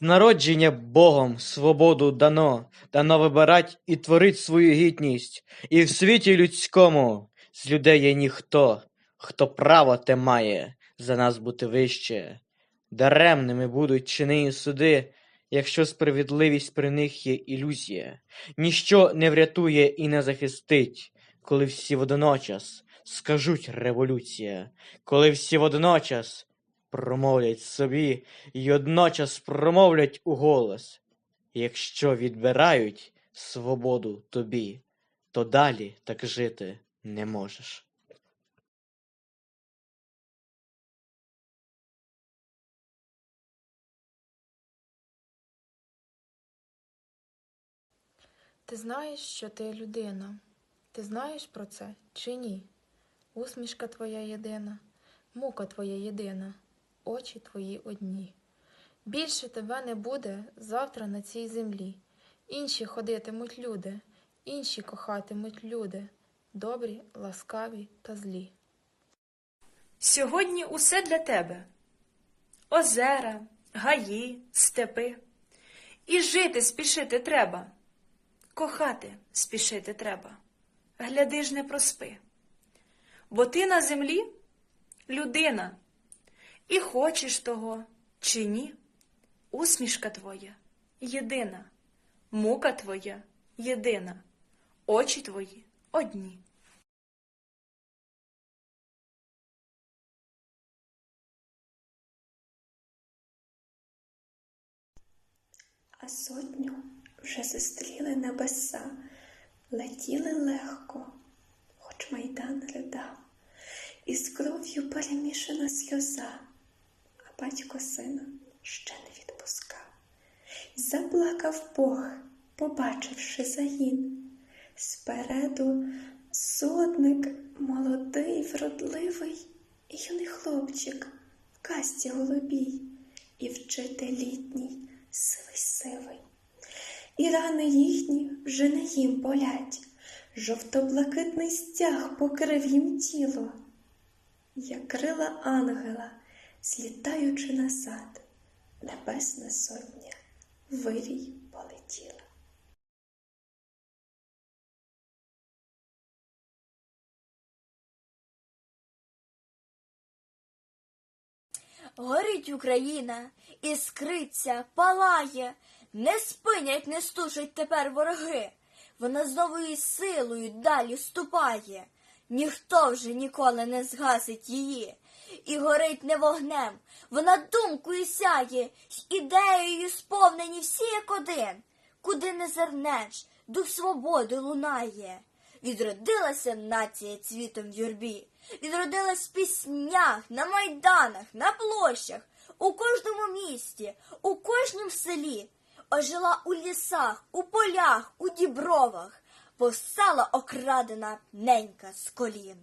З народження Богом свободу дано, дано вибирать і творить свою гідність. І в світі людському з людей є ніхто, хто право те має за нас бути вище. Даремними будуть чини суди, якщо справедливість при них є ілюзія. Ніщо не врятує і не захистить, коли всі водночас скажуть революція, коли всі водночас промовлять собі й одночас промовлять у голос. Якщо відбирають свободу тобі, то далі так жити не можеш. Ти знаєш, що ти людина. Ти знаєш про це чи ні? Усмішка твоя єдина, мука твоя єдина, очі твої одні. Більше тебе не буде завтра на цій землі. Інші ходитимуть люди, інші кохатимуть люди, добрі, ласкаві та злі. Сьогодні усе для тебе озера, гаї, степи. І жити спішити треба, кохати спішити треба. Гляди ж не проспи. Бо ти на землі людина, і хочеш того чи ні, усмішка твоя єдина, мука твоя єдина, очі твої одні. а сотню вже зустріли небеса, летіли легко, хоч майдан ридав, і з кров'ю перемішана сльоза, батько сина ще не відпускав. Заплакав Бог, побачивши загін. Спереду сотник, молодий, вродливий, і юний хлопчик в касті голубій, і вчитель сивий сивий. І рани їхні вже не їм болять, жовто-блакитний стяг покрив їм тіло, як крила ангела, злітаючи назад, небесна сотня вирій полетіла. Горить Україна, іскриться, палає, не спинять, не стушать тепер вороги. Вона з новою силою далі ступає, ніхто вже ніколи не згасить її. І горить не вогнем, вона думкою сяє, й ідеєю сповнені всі як один. Куди не зернеш, дух свободи лунає. Відродилася нація цвітом в юрбі, відродилась в піснях, на майданах, на площах, у кожному місті, у кожнім селі, ожила у лісах, у полях, у дібровах, повстала окрадена ненька з колін.